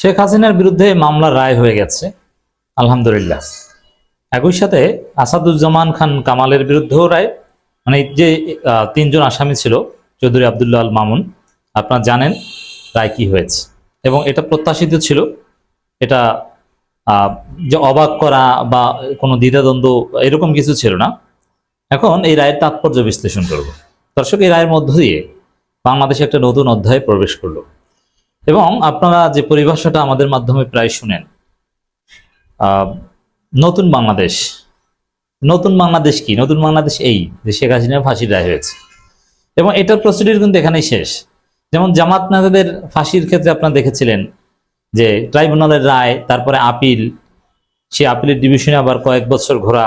শেখ হাসিনার বিরুদ্ধে মামলার রায় হয়ে গেছে। আলহামদুলিল্লাহ। একই সাথে আসাদুজ্জামান খান কামালের বিরুদ্ধেও রায়। মানে যে তিনজন আসামি ছিল, চৌধুরী আবদুল্লাহ আল মামুন, আপনারা জানেন রায় কি হয়েছে। এবং এটা প্রত্যাশিত ছিল। এটা যে অবাক করা বা কোনো দ্বিধাদ্বন্দ্ব, এরকম কিছু ছিল না। এখন এই রায়ের তাৎপর্য বিশ্লেষণ করব। দর্শক, এই রায়ের মধ্য দিয়ে বাংলাদেশে একটা নতুন অধ্যায়ে প্রবেশ করল। এবং আপনারা যে পরিভাষাটা আমাদের মাধ্যমে প্রায় শুনেন নতুন বাংলাদেশ নতুন বাংলাদেশ কি? নতুন বাংলাদেশ এই যে শেখ হাসিনার ফাঁসির রায় হয়েছে। এবং এটার প্রসিডিউর কিন্তু এখানেই শেষ। যেমন জামাত নেতাদের ফাঁসির ক্ষেত্রে আপনারা দেখেছিলেন যে ট্রাইব্যুনালের রায়, তারপরে আপিল সে আপিলের ডিভিশনে আবার কয়েক বছর ঘোরা,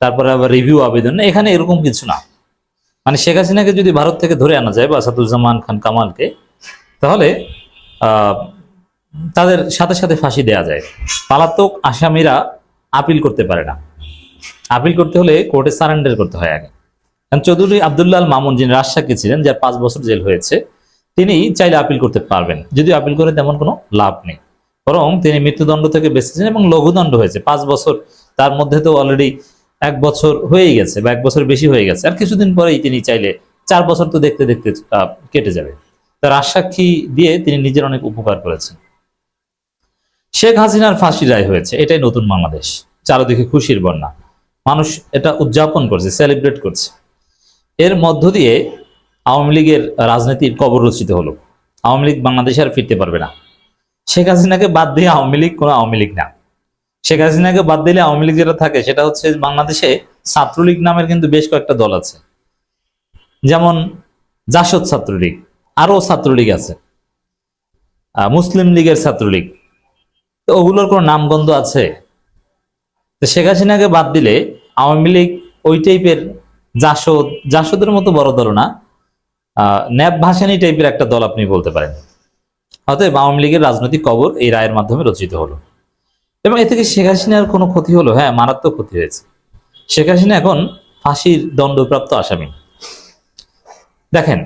তারপরে আবার রিভিউ আবেদন, এখানে এরকম কিছু না। মানে শেখ হাসিনাকে যদি ভারত থেকে ধরে আনা যায় বা আসাদুজ্জামান খান কামালকে, তাহলে তাদের সাথে সাথে ফাঁসি দেয়া যায়। পালাতক আসামিরা আপিল করতে পারে না। আপিল করতে হলে কোর্টে সারেন্ডার করতে হয় আগে। চৌধুরী আবদুল্লাহ মামুন যিনি রাজশাহী ছিলেন, যার পাঁচ বছর জেল হয়েছে, তিনি চাইলে আপিল করতে পারবেন। যদি আপিল করে তেমন কোনো লাভ নেই। বরং তিনি মৃত্যুদণ্ড থেকে বেঁচেছেন এবং লঘুদণ্ড হয়েছে। পাঁচ বছর তার মধ্যে তো অলরেডি এক বছর হয়েই গেছে বা এক বছর বেশি হয়ে গেছে। আর কিছুদিন পরেই তিনি চাইলে, চার বছর তো দেখতে দেখতে কেটে যাবে। তার আশ্বাক্ষী দিয়ে তিনি নিজের অনেক উপকার করেছেন। শেখ হাসিনার ফাঁসি রায় হয়েছে, এটাই নতুন বাংলাদেশ। চারদিকে খুশির বন্যা। মানুষ এটা উদযাপন করছে সেলিব্রেট করছে। এর মধ্য দিয়ে আওয়ামী লীগের রাজনীতির কবর রচিত হলো। আওয়ামী লীগ বাংলাদেশে আর ফিরতে পারবে না। শেখ হাসিনাকে বাদ দিয়ে আওয়ামী লীগ কোনো আওয়ামী লীগ না। শেখ হাসিনাকে বাদ দিলে আওয়ামী লীগ যেটা থাকে, সেটা হচ্ছে বাংলাদেশে ছাত্রলীগ নামের কিন্তু বেশ কয়েকটা দল আছে। যেমন জাসদ ছাত্রলীগ আরও ছাত্রলীগ আছে। মুসলিম লীগের ছাত্রলীগ। তো ওগুলোর কোনো নামগন্ধ আছে? শেখ হাসিনাকে বাদ দিলে আওয়ামী লীগ ওই টাইপের জাসদ, জাসদের মতো বড় দল না। ন্যাব ভাসানি টাইপের একটা দল আপনি বলতে পারেন। অতএব আওয়ামী লীগের রাজনৈতিক কবর এই রায়ের মাধ্যমে রচিত হলো। এবং এ থেকে শেখ হাসিনার কোনো ক্ষতি হলো? হ্যাঁ মারাত্মক ক্ষতি হয়েছে। শেখ হাসিনা এখন ফাঁসির দণ্ডপ্রাপ্ত আসামি। দেখেন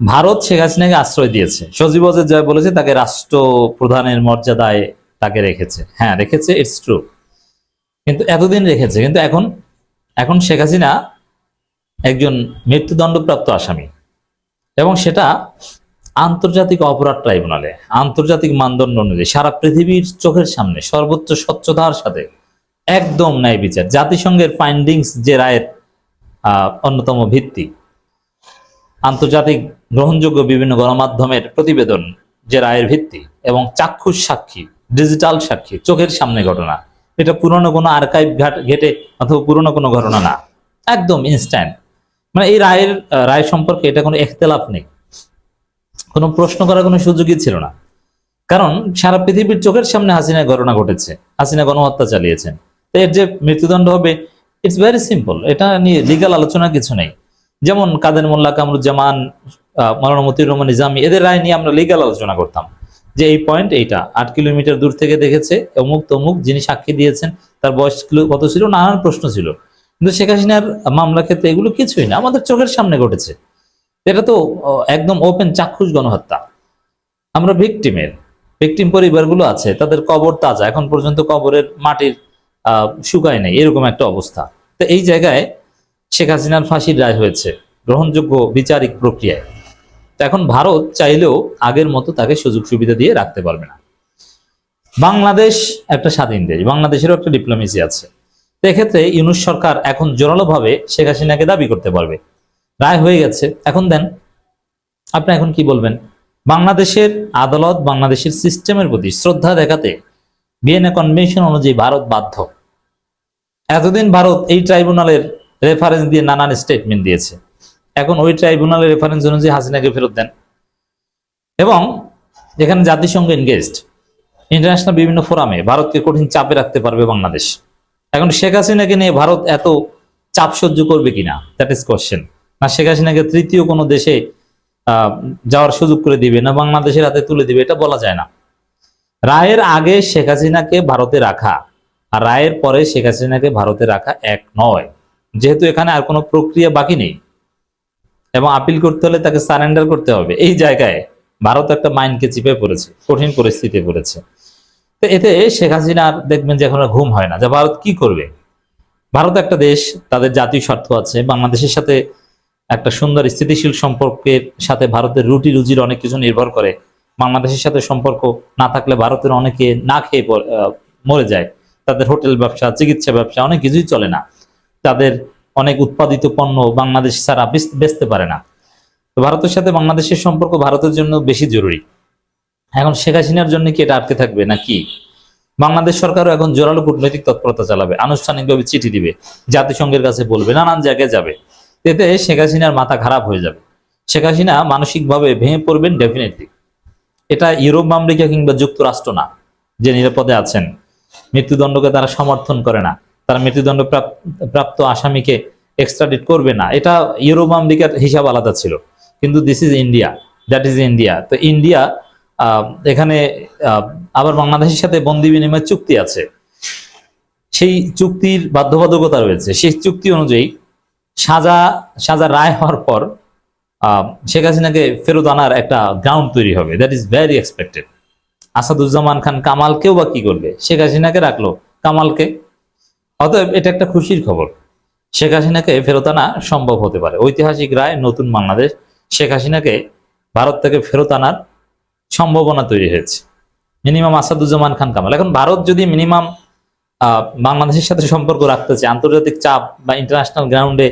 ভারত শেখ হাসিনাকে আশ্রয় দিয়েছে। সজীব ওয়াজেদ জয় বলেছে তাকে রাষ্ট্র প্রধানের মর্যাদায় তাকে রেখেছে। হ্যাঁ রেখেছে ইটস ট্রু কিন্তু এতদিন রেখেছে, কিন্তু এখন এখন শেখ হাসিনা একজন মৃত্যুদণ্ডপ্রাপ্ত আসামি। এবং সেটা আন্তর্জাতিক অপরাধ ট্রাইব্যুনালে, আন্তর্জাতিক মানদণ্ড অনুযায়ী সারা পৃথিবীর চোখের সামনে সর্বোচ্চ স্বচ্ছতার সাথে একদম ন্যায় বিচার। জাতিসংঘের ফাইন্ডিংস যে রায়ের অন্যতম ভিত্তি আন্তর্জাতিক গ্রহণযোগ্য বিভিন্ন গণমাধ্যমের প্রতিবেদন যে রায়ের ভিত্তি এবং চাক্ষুষ সাক্ষী, ডিজিটাল সাক্ষী, চোখের সামনে ঘটনা। এটা পুরনো কোনো আর্কাইভ ঘাট ঘেটে অথবা পুরনো কোনো ঘটনা না। একদম ইনস্ট্যান্ট মানে এই রায়ের রায় সম্পর্কে এটা কোনো এখতেলাফ নেই। কোনো প্রশ্ন করার কোনো সুযোগই ছিল না। কারণ সারা পৃথিবীর চোখের সামনে হাসিনা ঘটনা ঘটেছে। হাসিনা গণহত্যা চালিয়েছেন। এর যে মৃত্যুদণ্ড হবে ইটস ভেরি সিম্পল এটা নিয়ে লিগাল আলোচনা কিছু নেই। যেমন কাদের মোল্লা কামরুজ্জামান আহ, মাওলানা মতিউর রহমান নিজামী এদের রায় নিয়ে আমরা লিগাল আলোচনা করতাম। যে এই পয়েন্ট এইটা আট কিলোমিটার দূর থেকে দেখেছে অমুক তমুক যিনি সাক্ষী দিয়েছেন তার বয়স কত ছিল? নানান প্রশ্ন ছিল। কিন্তু শেখ হাসিনার মামলা ক্ষেত্রে এগুলো কিছুই না আমাদের চোখের সামনে ঘটেছে। এটা তো একদম ওপেন চাক্ষুষ গণহত্যা। আমরা ভিকটিমের ভিকটিম পরিবারগুলো আছে তাদের কবর তাজা এখন পর্যন্ত কবরের মাটির আহ, শুকায় নেই এরকম একটা অবস্থা। তো এই জায়গায় শেখ হাসিনার ফাঁসির রায় হয়েছে, গ্রহণযোগ্য বিচারিক প্রক্রিয়ায়। তো এখন ভারত চাইলেও আগের মতো তাকে সুযোগ সুবিধা দিয়ে রাখতে পারবে না। বাংলাদেশ একটা স্বাধীন দেশ, বাংলাদেশেরও একটা ডিপ্লোমেসি আছে। এক্ষেত্রে ইউনুস সরকার এখন জোরালোভাবে শেখ হাসিনাকে দাবি করতে পারবে। রায় হয়ে গেছে। এখন দেন, আপনি এখন কি বলবেন? বাংলাদেশের আদালত, বাংলাদেশের সিস্টেমের প্রতি শ্রদ্ধা দেখাতে ভিয়েনা কনভেনশন অনুযায়ী ভারত বাধ্য। এতদিন ভারত এই ট্রাইব্যুনালের রেফারেন্স দিয়ে নানান স্টেটমেন্ট দিয়েছে। এখন ওই ট্রাইব্যুনালের রেফারেন্স অনুযায়ী হাসিনাকে ফেরত দেন। এবং যেখানে জাতিসংঘ এনগেজড ইন্টারন্যাশনাল বিভিন্ন ফোরামে ভারতকে কঠিন চাপে রাখতে পারবে বাংলাদেশ। এখন শেখ হাসিনাকে নিয়ে ভারত এত চাপ সহ্য করবে কিনা? দ্যাট ইজ কোশ্চেন না, শেখ হাসিনাকে তৃতীয় কোনো দেশে যাওয়ার সুযোগ করে দিবে, না বাংলাদেশের হাতে তুলে দিবে, এটা বলা যায় না। রায়ের আগে শেখ হাসিনাকে ভারতে রাখা আর রায়ের পরে শেখ হাসিনাকে ভারতে রাখা এক নয়। যেহেতু এখানে আর কোনো প্রক্রিয়া বাকি নেই এবং আপিল করতে হলে তাকে সারেন্ডার করতে হবে। এই জায়গায় ভারত একটা মাইন্ডকে চিপে পড়েছে, কঠিন পরিস্থিতি পড়েছে। তো এতে শেখ হাসিনার দেখবেন যে এখন ঘুম হয় না, যে ভারত কি করবে? ভারত একটা দেশ, তাদের জাতীয় স্বার্থ আছে, বাংলাদেশের সাথে একটা সুন্দর স্থিতিশীল সম্পর্কের সাথে ভারতের রুটি রুজির অনেক কিছু নির্ভর করে। বাংলাদেশের সাথে সম্পর্ক না থাকলে ভারতের অনেকে না খেয়ে মরে যায়। তাদের হোটেল ব্যবসা, চিকিৎসা ব্যবসা, অনেক কিছুই চলে না। তাদের অনেক উৎপাদিত পণ্য বাংলাদেশ ছাড়া বেচতে পারে না। ভারতের সাথে বাংলাদেশের সম্পর্ক ভারতের জন্য বেশি জরুরি। এখন শেখ হাসিনার জন্য কি এটা আটকে থাকবে নাকি? বাংলাদেশ সরকারও এখন জোরালো কূটনৈতিক তৎপরতা চালাবে, আনুষ্ঠানিকভাবে চিঠি দিবে, জাতিসংঘের কাছে বলবে, নানান জায়গায় যাবে। এতে শেখ হাসিনার মাথা খারাপ হয়ে যাবে। শেখ হাসিনা মানসিকভাবে ভেঙে পড়বেন ডেফিনেটলি এটা ইউরোপ, আমেরিকা কিংবা যুক্তরাষ্ট্র না, যে নিরাপদে আছেন। মৃত্যুদণ্ডকে তারা সমর্থন করে না। তারা মৃত্যুদণ্ড প্রাপ্ত আসামিকে এক্সট্রাডিট করবে না। এটা ইউরোপ আমেরিকার হিসাব আলাদা ছিল। কিন্তু this is India that is India তো ইন্ডিয়া এখানে আবার বাংলাদেশের সাথে বন্দি বিনিময় চুক্তি আছে। সেই চুক্তির বাধ্যবাধকতা রয়েছে। সেই চুক্তি অনুযায়ী সাজা সাজা রায় হওয়ার পর শেখ হাসিনাকে ফেরত আনার একটা গ্রাউন্ড তৈরি হবে। That is very expected Asaduzzaman Khan কামালকেও বা কি করবে? শেখ হাসিনাকে রাখল। কামালকে অতএব এটা একটা খুশির খবর। শেখ হাসিনাকে ফেরত আনা সম্ভব হতে পারে। ঐতিহাসিক রায়, নতুন বাংলাদেশ। শেখ হাসিনাকে ভারত থেকে ফেরত আনার সম্ভাবনা তৈরি হয়েছে। মিনিমাম আসাদুজ্জামান খান কামাল। এখন ভারত যদি মিনিমাম বাংলাদেশের সাথে সম্পর্ক রাখতে চায়, আন্তর্জাতিক চাপ বা ইন্টারন্যাশনাল গ্রাউন্ডে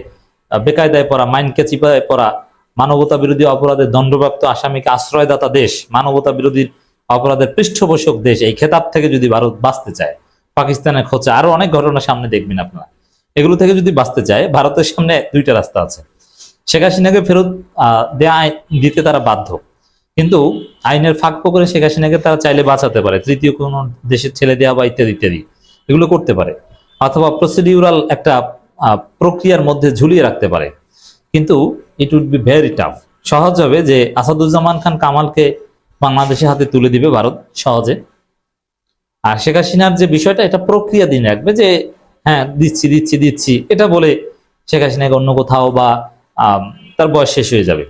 বেকায়দায় পড়া মাইনকে চিপায় পড়া, মানবতা বিরোধী অপরাধের দণ্ডপ্রাপ্ত আসামিকে আশ্রয়দাতা দেশ, মানবতা বিরোধী অপরাধের পৃষ্ঠপোষক দেশ, এই খেতাব থেকে যদি ভারত বাঁচতে চায় পাকিস্তানের খোঁচা আরও অনেক ঘটনা সামনে দেখবেন আপনারা। এগুলো থেকে যদি বাঁচতে চায়, ভারতের সামনে দুইটা রাস্তা আছে। শেখ হাসিনাকে ফেরত দেয়া দিতে তারা বাধ্য। কিন্তু আইনের ফাঁক করে শেখ হাসিনাকে তারা চাইলে বাঁচাতে পারে। তৃতীয় কোনো দেশের ছেলে দেওয়া বা ইত্যাদি ইত্যাদি। এগুলো করতে পারে। অথবা প্রসিডিউরাল একটা প্রক্রিয়ার মধ্যে ঝুলিয়ে রাখতে পারে। কিন্তু it would be very tough সহজ হবে যে আসাদুজ্জামান খান কামালকে বাংলাদেশের হাতে তুলে দিবে ভারত সহজে। আর শেখ হাসিনার যে বিষয়টা, এটা প্রক্রিয়া দিন রাখবে যে হ্যাঁ দিচ্ছি দিচ্ছি দিচ্ছি, এটা বলে শেখ হাসিনাকে অন্য কোথাও বা তার বয়স শেষ হয়ে যাবে।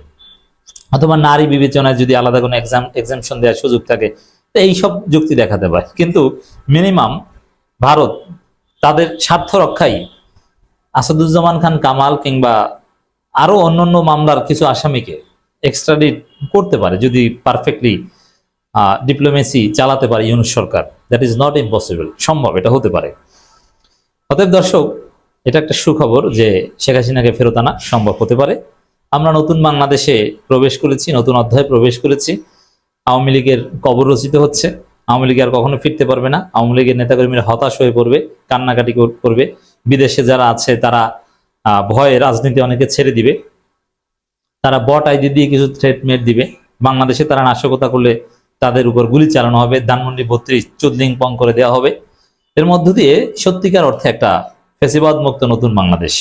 অথবা নারী বিবেচনায় যদি আলাদা কোনো এক্সাম এক্সামশন দেওয়ার সুযোগ থাকে, তো এইসব যুক্তি দেখাতে পারে। কিন্তু মিনিমাম ভারত তাদের স্বার্থ রক্ষাই আসাদুজ্জামান খান কামাল কিংবা আরও অন্যান্য মামলার কিছু আসামিকে এক্সট্রাডিট করতে পারে, যদি পারফেক্টলি ডিপ্লোমেসি চালাতে পারে ইউনুস সরকার। দ্যাট ইজ নট ইম্পসিবল সম্ভব, এটা হতে পারে। অতএব দর্শক, এটা একটা সুখবর যে শেখ হাসিনাকে ফেরত আনা সম্ভব হতে পারে। আমরা নতুন বাংলাদেশে প্রবেশ করেছি, নতুন অধ্যায়ে প্রবেশ করেছি। আওয়ামী লীগের কবর রচিত হচ্ছে। আওয়ামী লীগ আর কখনো ফিরতে পারবে না। আওয়ামী লীগের নেতাকর্মীরা হতাশ হয়ে পড়বে, কান্নাকাটি কর- করবে। বিদেশে যারা আছে, তারা ভয়ে রাজনীতি অনেকে ছেড়ে দিবে। তারা বট আইডি দিয়ে কিছু থ্রেটমেন্ট দিবে। বাংলাদেশে তারা নাশকতা করলে তাদের উপর গুলি চালানো হবে, ধানমন্ডি বত্রিশ, চুদলিং পং করে দেওয়া হবে। এর মধ্য দিয়ে সত্যিকার অর্থে একটা ফেসিবাদ মুক্ত নতুন বাংলাদেশ।